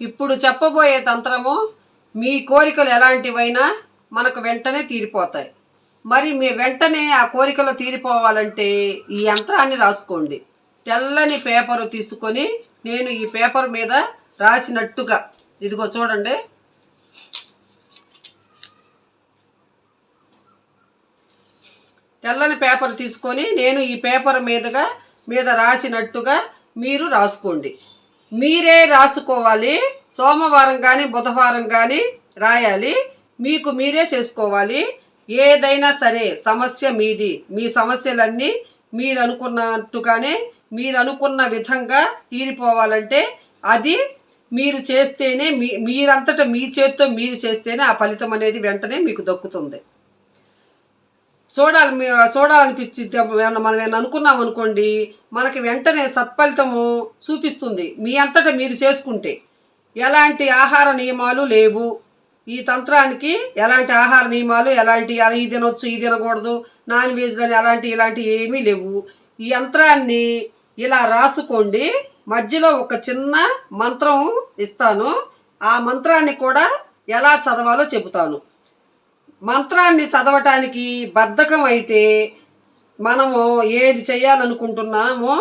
ఇప్పుడు చెప్పబోయే తంత్రము మీ కోరికలు ఎలాంటివైనా మనకు వెంటనే తీరిపోతాయి. మరి మీ వెంటనే ఆ కోరికలు తీరిపోవాలంటే ఈ యంత్రాన్ని రాసుకోండి. తెల్లని పేపరు తీసుకొని నేను ఈ పేపర్ మీద రాసినట్టుగా ఇదిగో చూడండి. తెల్లని పేపర్ తీసుకొని నేను ఈ పేపర్ మీదుగా మీద రాసినట్టుగా మీరు రాసుకోండి. మీరే రాసుకోవాలి. సోమవారం కానీ బుధవారం కానీ రాయాలి. మీకు మీరే చేసుకోవాలి. ఏదైనా సరే సమస్య మీది. మీ సమస్యలన్నీ మీరు అనుకున్నట్టుగానే మీరు అనుకున్న విధంగా తీరిపోవాలంటే అది మీరు చేస్తేనే మీ మీరంతట మీ చేత్తో మీరు చేస్తేనే ఆ ఫలితం అనేది వెంటనే మీకు దక్కుతుంది. చూడాలి చూడాలనిపించింది ఏమన్నా మనం ఏమైనా అనుకున్నాం అనుకోండి మనకి వెంటనే సత్ఫలితము చూపిస్తుంది. మీ అంతటా మీరు చేసుకుంటే ఎలాంటి ఆహార నియమాలు లేవు. ఈ తంత్రానికి ఎలాంటి ఆహార నియమాలు ఎలాంటి అలా ఈ తినొచ్చు ఈ తినకూడదు నాన్ వెజ్ అని ఎలాంటి ఇలాంటి ఏమీ లేవు. ఈ యంత్రాన్ని ఇలా రాసుకోండి. మధ్యలో ఒక చిన్న మంత్రం ఇస్తాను. ఆ మంత్రాన్ని కూడా ఎలా చదవాలో చెబుతాను. మంత్రాన్ని చదవటానికి బద్ధకం అయితే మనము ఏది చేయాలనుకుంటున్నామో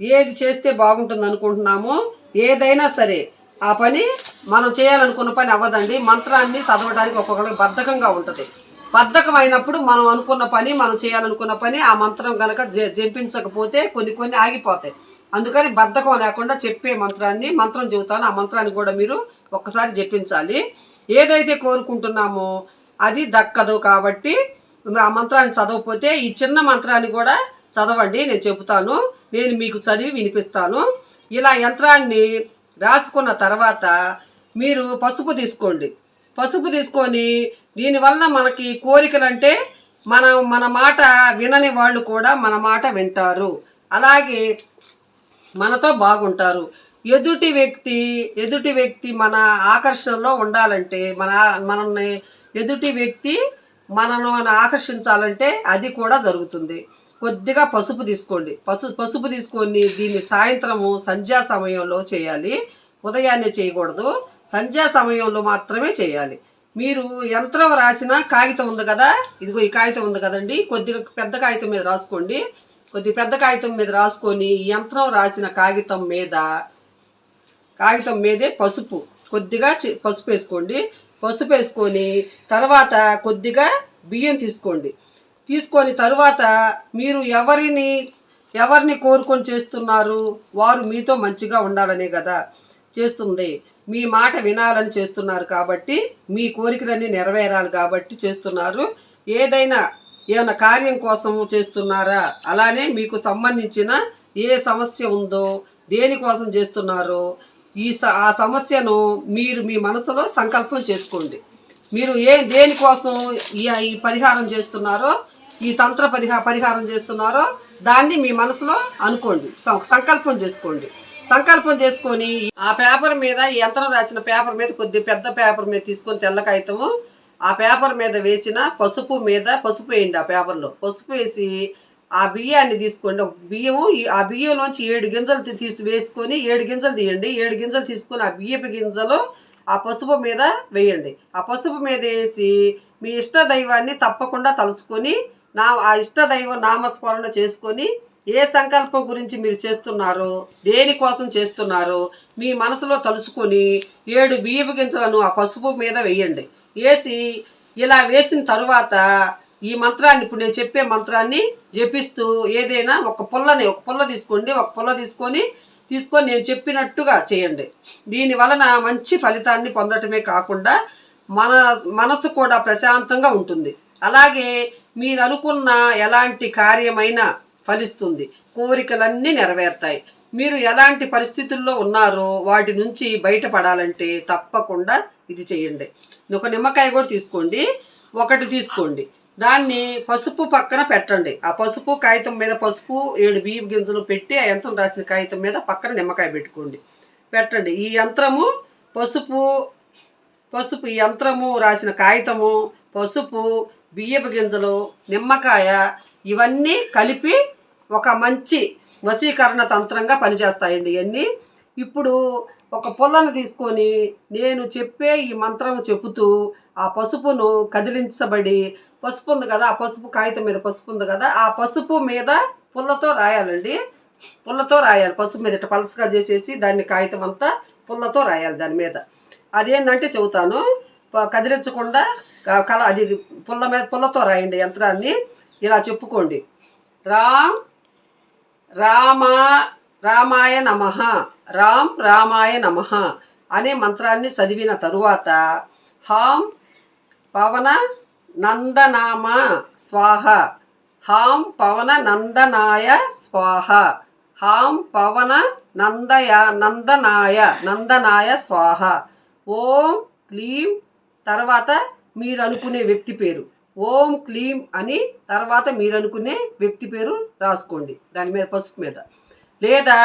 ఏది చేస్తే బాగుంటుంది అనుకుంటున్నామో ఏదైనా సరే ఆ పని మనం చేయాలనుకున్న పని అవ్వదండి. మంత్రాన్ని చదవడానికి ఒక్కొక్కరికి బద్ధకంగా ఉంటుంది. బద్ధకం అయినప్పుడు మనం అనుకున్న పని మనం చేయాలనుకున్న పని ఆ మంత్రం కనుక జ కొన్ని కొన్ని ఆగిపోతాయి. అందుకని బద్ధకం లేకుండా చెప్పే మంత్రాన్ని మంత్రం చెబుతాను. ఆ మంత్రాన్ని కూడా మీరు ఒక్కసారి జపించాలి. ఏదైతే కోరుకుంటున్నామో అది దక్కదు కాబట్టి ఆ మంత్రాన్ని చదవకపోతే ఈ చిన్న మంత్రాన్ని కూడా చదవండి నేను చెబుతాను. నేను మీకు చదివి వినిపిస్తాను. ఇలా యంత్రాన్ని రాసుకున్న తర్వాత మీరు పసుపు తీసుకోండి. పసుపు తీసుకొని దీనివల్ల మనకి కోరికలంటే మనం మన మాట వినని వాళ్ళు కూడా మన మాట వింటారు. అలాగే మనతో బాగుంటారు. ఎదుటి వ్యక్తి ఎదుటి వ్యక్తి మన ఆకర్షణలో ఉండాలంటే మన మనల్ని ఎదుటి వ్యక్తి మనను ఆకర్షించాలంటే అది కూడా జరుగుతుంది. కొద్దిగా పసుపు తీసుకోండి. పసు పసుపు తీసుకొని దీన్ని సాయంత్రము సంధ్యా సమయంలో చేయాలి. ఉదయాన్నే చేయకూడదు. సంధ్యా సమయంలో మాత్రమే చేయాలి. మీరు యంత్రం రాసిన కాగితం ఉంది కదా? ఇదిగో ఈ కాగితం ఉంది కదండి. కొద్దిగా పెద్ద కాగితం మీద రాసుకోండి. కొద్ది పెద్ద కాగితం మీద రాసుకొని ఈ యంత్రం రాసిన కాగితం మీద కాగితం మీదే పసుపు. కొద్దిగా పసుపు వేసుకోండి. పసుపు వేసుకొని తర్వాత కొద్దిగా బియ్యం తీసుకోండి. తీసుకొని తరువాత మీరు ఎవరిని ఎవరిని కోరుకొని చేస్తున్నారు వారు మీతో మంచిగా ఉండాలనే కదా చేస్తుంది. మీ మాట వినాలని చేస్తున్నారు కాబట్టి మీ కోరికలన్నీ నెరవేరాలి కాబట్టి చేస్తున్నారు. ఏదైనా ఏమైనా కార్యం కోసం చేస్తున్నారా? అలానే మీకు సంబంధించిన ఏ సమస్య ఉందో దేనికోసం చేస్తున్నారో ఈ స- ఆ సమస్యను మీరు మీ మనసులో సంకల్పం చేసుకోండి. మీరు ఏ దేనికోసం ఈ ఈ పరిహారం చేస్తున్నారో ఈ తంత్ర పరిహా పరిహారం చేస్తున్నారో దాన్ని మీ మనసులో అనుకోండి. సం- సంకల్పం చేసుకోండి. సంకల్పం చేసుకొని ఆ పేపర్ మీద యంత్రం రాసిన పేపర్ మీద కొద్ది పెద్ద పేపర్ మీద తీసుకొని తెల్ల కాగితము ఆ పేపర్ మీద వేసిన పసుపు మీద పసుపు వేయండి ఆ పేపర్లో. పసుపు వేసి ఆ బియ్యాన్ని తీసుకోండి ఒక బియ్యము ఈ- ఆ బియ్యంలోంచి ఏడు గింజలు తీసి వేసుకొని ఏడు గింజలు తీయండి. ఏడు గింజలు తీసుకొని ఆ బియ్యపు గింజలు ఆ పసుపు మీద వేయండి. ఆ పసుపు మీద వేసి మీ ఇష్ట దైవాన్ని తప్పకుండా తలుచుకొని నా ఆ ఇష్ట దైవం నామస్మరణ చేసుకొని ఏ సంకల్పం గురించి మీరు చేస్తున్నారో దేనికోసం చేస్తున్నారో మీ మనసులో తలుచుకొని ఏడు బియ్యపు గింజలను ఆ పసుపు మీద వేయండి. వేసి ఇలా వేసిన తరువాత ఈ మంత్రాన్ని ఇప్పుడు నేను చెప్పే మంత్రాన్ని జపిస్తూ ఏదైనా ఒక పుల్లని ఒక పుల్ల తీసుకోండి ఒక పుల్ల తీసుకొని తీసుకొని నేను చెప్పినట్టుగా చేయండి. దీని వలన మంచి ఫలితాన్ని పొందటమే కాకుండా మన మనసు కూడా ప్రశాంతంగా ఉంటుంది. అలాగే మీరు అనుకున్న ఎలాంటి కార్యమైనా ఫలిస్తుంది. కోరికలన్నీ నెరవేరుతాయి. మీరు ఎలాంటి పరిస్థితుల్లో ఉన్నారో వాటి నుంచి బయటపడాలంటే తప్పకుండా ఇది చేయండి. ఒక నిమ్మకాయ కూడా తీసుకోండి. ఒకటి తీసుకోండి. దాన్ని పసుపు పక్కన పెట్టండి. ఆ పసుపు కాగితం మీద పసుపు ఏడు బియ్యం గింజలు పెట్టి ఆ యంత్రం రాసిన కాగితం మీద పక్కన నిమ్మకాయ పెట్టుకోండి. పెట్టండి. ఈ యంత్రము పసుపు పసుపు ఈ యంత్రము రాసిన కాగితము పసుపు బియ్యపు గింజలు నిమ్మకాయ ఇవన్నీ కలిపి ఒక మంచి వశీకరణ తంత్రంగా పనిచేస్తాయండి ఇవన్నీ ఇప్పుడు ఒక పుల్లను తీసుకొని నేను చెప్పే ఈ మంత్రం చెబుతూ ఆ పసుపును కదిలించబడి పసుపు ఉంది కదా ఆ పసుపు కాగితం మీద పసుపు ఉంది కదా ఆ పసుపు మీద పుల్లతో రాయాలండి. పుల్లతో రాయాలి పసుపు మీద ఇట్లా పలసగా చేసేసి దాన్ని కాగితం అంతా పుల్లతో రాయాలి దాని మీద. అదేంటంటే చెబుతాను ప- కదిలించకుండా కల అది పుల్ల మీద పుల్లతో రాయండి యంత్రాన్ని. ఇలా చెప్పుకోండి. రామ్ రామ రామాయ నమ. రామ్ రామాయ నమ అనే మంత్రాన్ని చదివిన తరువాత హాం పవన నందనామ స్వాహ. హాం పవన నందనాయ స్వాహ. హాం పవన నందయ నందనాయ నందనాయ స్వాహ. ఓం క్లీం తర్వాత మీరు అనుకునే వ్యక్తి పేరు. ఓం క్లీం అని తర్వాత మీరు అనుకునే వ్యక్తి పేరు రాసుకోండి. దాని మీద పసుపు మీద. లేదా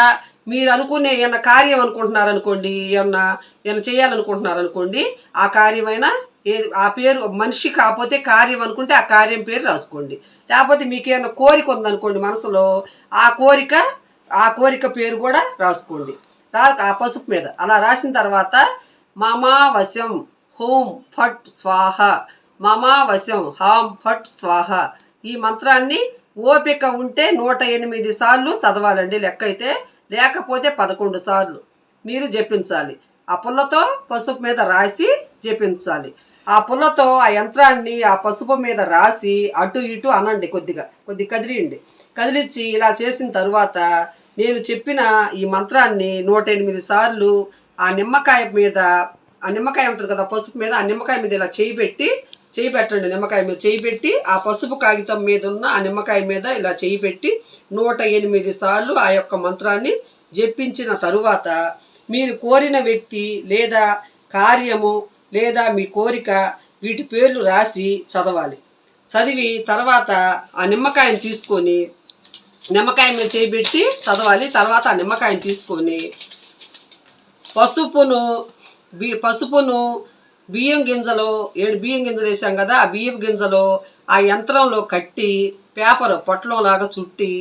మీరు అనుకునే ఏమన్నా కార్యం అనుకుంటున్నారు అనుకోండి ఏమన్నా ఏమన్నా చేయాలనుకుంటున్నారు అనుకోండి ఆ కార్యమైనా ఏ ఆ పేరు మనిషి కాకపోతే కార్యం అనుకుంటే ఆ కార్యం పేరు రాసుకోండి. లేకపోతే మీకు ఏమైనా కోరిక ఉందనుకోండి మనసులో ఆ కోరిక ఆ కోరిక పేరు కూడా రాసుకోండి. రా ఆ పసుపు మీద. అలా రాసిన తర్వాత మమావశం హోం ఫట్ స్వాహ. మమావశం హాం ఫట్ స్వాహ. ఈ మంత్రాన్ని ఓపిక ఉంటే నూట ఎనిమిది సార్లు చదవాలండి లెక్క అయితే లేకపోతే పదకొండు సార్లు. మీరు జపించాలి. ఆ పుల్లతో పసుపు మీద రాసి జపించాలి. ఆ పుల్లతో ఆ యంత్రాన్ని ఆ పసుపు మీద రాసి అటు ఇటు అనండి కొద్దిగా కొద్దిగా కదిలియండి. కదిలించి ఇలా చేసిన తరువాత నేను చెప్పిన ఈ మంత్రాన్ని నూట ఎనిమిది సార్లు ఆ నిమ్మకాయ మీద ఆ నిమ్మకాయ ఉంటుంది కదా పసుపు మీద ఆ నిమ్మకాయ మీద ఇలా చేయి పెట్టి చేయి పెట్టండి నిమ్మకాయ మీద చేయి పెట్టి ఆ పసుపు కాగితం మీద ఉన్న ఆ నిమ్మకాయ మీద ఇలా చేయి పెట్టి నూట ఎనిమిది సార్లు ఆ యొక్క మంత్రాన్ని జపించిన తరువాత మీరు కోరిన వ్యక్తి లేదా కార్యము లేదా మీ కోరిక వీటి పేర్లు రాసి చదవాలి. చదివి తర్వాత ఆ నిమ్మకాయని తీసుకొని నిమ్మకాయ మీద చేయి చదవాలి. తర్వాత ఆ నిమ్మకాయని తీసుకొని పసుపును బి పసుపును బియ్యం గింజలు ఏడు బియ్యం గింజలు వేసాం కదా ఆ బియ్యం గింజలు ఆ యంత్రంలో కట్టి పేపర్ పొట్లం లాగా చుట్టి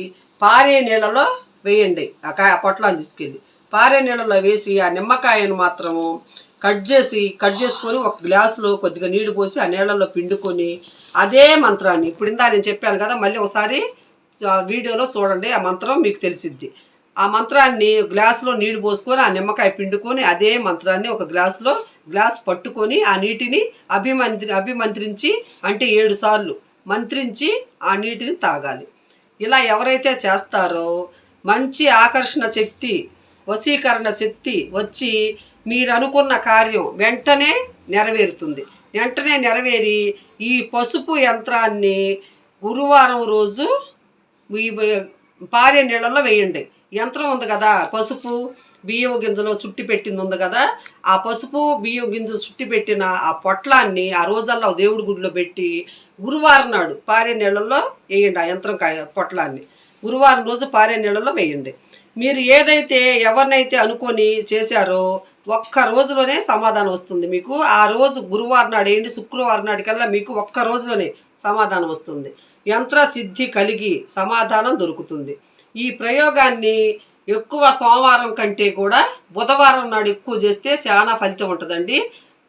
పారే నీళ్ళలో వేయండి. ఆ కా పొట్లాన్ని తీసుకెళ్ళి పారే నీళ్ళలో వేసి ఆ నిమ్మకాయను మాత్రము కట్ చేసి కట్ చేసుకొని ఒక గ్లాసులో కొద్దిగా నీళ్ళు పోసి ఆ నీళ్ళలో పిండుకొని అదే మంత్రాన్ని. ఇప్పుడు ఇందా నేను చెప్పాను కదా మళ్ళీ ఒకసారి ఆ వీడియోలో చూడండి ఆ మంత్రం మీకు తెలిసిద్ది. ఆ మంత్రాన్ని గ్లాసులో నీళ్ళు పోసుకొని ఆ నిమ్మకాయ పిండుకొని అదే మంత్రాన్ని ఒక గ్లాసులో గ్లాస్ పట్టుకొని ఆ నీటిని అభిమంత్రి అభిమంత్రించి అంటే ఏడు సార్లు మంత్రించి ఆ నీటిని తాగాలి. ఇలా ఎవరైతే చేస్తారో మంచి ఆకర్షణ శక్తి వశీకరణ శక్తి వచ్చి మీరు అనుకున్న కార్యం వెంటనే నెరవేరుతుంది. వెంటనే నెరవేరి ఈ పసుపు యంత్రాన్ని గురువారం రోజు ఈ పారే నీళ్ళలో వేయండి. యంత్రం ఉంది కదా పసుపు బియ్యం గింజలో చుట్టి పెట్టింది ఉంది కదా ఆ పసుపు బియ్యం గింజలు చుట్టి పెట్టిన ఆ పొట్లాన్ని ఆ రోజల్లో దేవుడి గుడిలో పెట్టి గురువారం నాడు పారే నీళ్ళల్లో వేయండి ఆ యంత్రం కాయ పొట్లాన్ని. గురువారం రోజు పారే నీళ్ళలో వేయండి. మీరు ఏదైతే ఎవరినైతే అనుకొని చేశారో ఒక్క రోజులోనే సమాధానం వస్తుంది మీకు. ఆ రోజు గురువారం నాడు వేయండి శుక్రవారం నాటికల్లా మీకు ఒక్క రోజులోనే సమాధానం వస్తుంది. యంత్ర సిద్ధి కలిగి సమాధానం దొరుకుతుంది. ఈ ప్రయోగాన్ని ఎక్కువ సోమవారం కంటే కూడా బుధవారం నాడు ఎక్కువ చేస్తే చాలా ఫలితం ఉంటుందండి.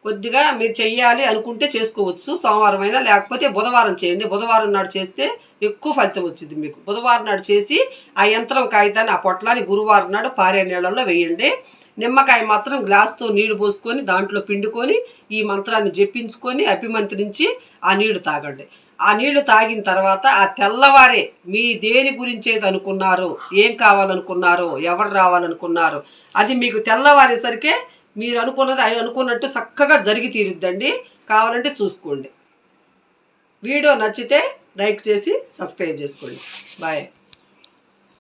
కొద్దిగా మీరు చెయ్యాలి అనుకుంటే చేసుకోవచ్చు సోమవారం అయినా లేకపోతే బుధవారం చేయండి. బుధవారం నాడు చేస్తే ఎక్కువ ఫలితం వచ్చింది మీకు. బుధవారం నాడు చేసి ఆ యంత్రం కాగితాన్ని ఆ పొట్లాన్ని గురువారం నాడు పారే నీళ్ళల్లో వేయండి. నిమ్మకాయ మాత్రం గ్లాస్తో నీళ్ళు పోసుకొని దాంట్లో పిండుకొని ఈ మంత్రాన్ని జపించుకొని అభిమంత్రించి ఆ నీళ్ళు తాగండి. ఆ నీళ్ళు తాగిన తర్వాత ఆ తెల్లవారే మీ దేని గురించేది అనుకున్నారు? అనుకున్నారో ఏం కావాలనుకున్నారో? ఎవరు రావాలనుకున్నారో? అది మీకు తెల్లవారేసరికే మీరు అనుకున్నది ఆయన అనుకున్నట్టు చక్కగా జరిగి తీరుద్దండి. కావాలంటే చూసుకోండి. వీడియో నచ్చితే లైక్ చేసి సబ్స్క్రైబ్ చేసుకోండి. బాయ్.